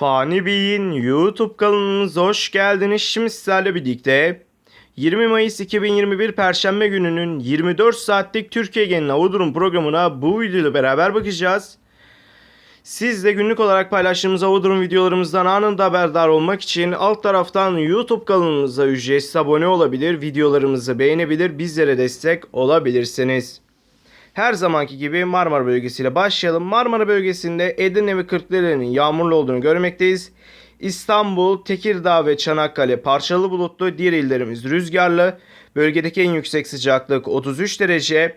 Fani Bey'in YouTube kanalımıza hoş geldiniz. Şimdi sizlerle birlikte 20 Mayıs 2021 Perşembe gününün 24 saatlik Türkiye genel hava durum programına bu videoyla beraber bakacağız. Siz de günlük olarak paylaştığımız hava durum videolarımızdan anında haberdar olmak için alt taraftan YouTube kanalımıza ücretsiz abone olabilir, videolarımızı beğenebilir, bizlere destek olabilirsiniz. Her zamanki gibi Marmara bölgesiyle başlayalım. Marmara bölgesinde Edirne ve Kırklareli'nin yağmurlu olduğunu görmekteyiz. İstanbul, Tekirdağ ve Çanakkale parçalı bulutlu, diğer illerimiz rüzgarlı. Bölgedeki en yüksek sıcaklık 33 derece.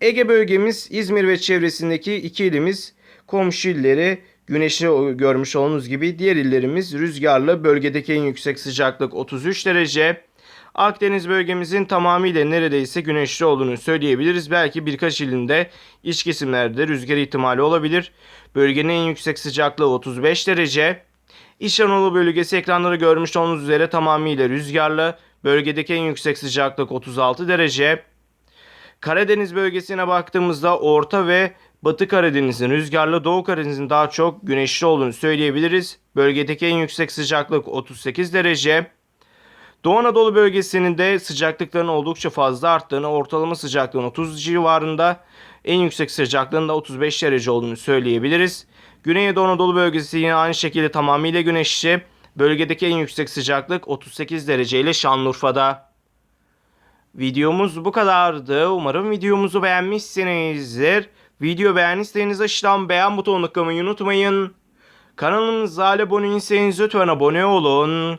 Ege bölgemiz İzmir ve çevresindeki iki ilimiz komşu illeri güneşi görmüş olduğunuz gibi diğer illerimiz rüzgarlı. Bölgedeki en yüksek sıcaklık 33 derece. Akdeniz bölgemizin tamamıyla neredeyse güneşli olduğunu söyleyebiliriz. Belki birkaç ilinde iç kesimlerde rüzgar ihtimali olabilir. Bölgenin en yüksek sıcaklığı 35 derece. İç Anadolu bölgesi ekranları görmüş olduğunuz üzere tamamıyla rüzgarlı. Bölgedeki en yüksek sıcaklık 36 derece. Karadeniz bölgesine baktığımızda Orta ve Batı Karadeniz'in rüzgarlı, Doğu Karadeniz'in daha çok güneşli olduğunu söyleyebiliriz. Bölgedeki en yüksek sıcaklık 38 derece. Doğu Anadolu bölgesinin de sıcaklıkların oldukça fazla arttığını, ortalama sıcaklığın 30 civarında, en yüksek sıcaklığın da 35 derece olduğunu söyleyebiliriz. Güneydoğu Anadolu bölgesi yine aynı şekilde tamamıyla güneşli. Bölgedeki en yüksek sıcaklık 38 derece ile Şanlıurfa'da. Videomuz bu kadardı. Umarım videomuzu beğenmişsinizdir. Video beğendiyseniz aşağıdan beğen butonuna tıklamayı unutmayın. Kanalımıza abone değilseniz lütfen abone olun.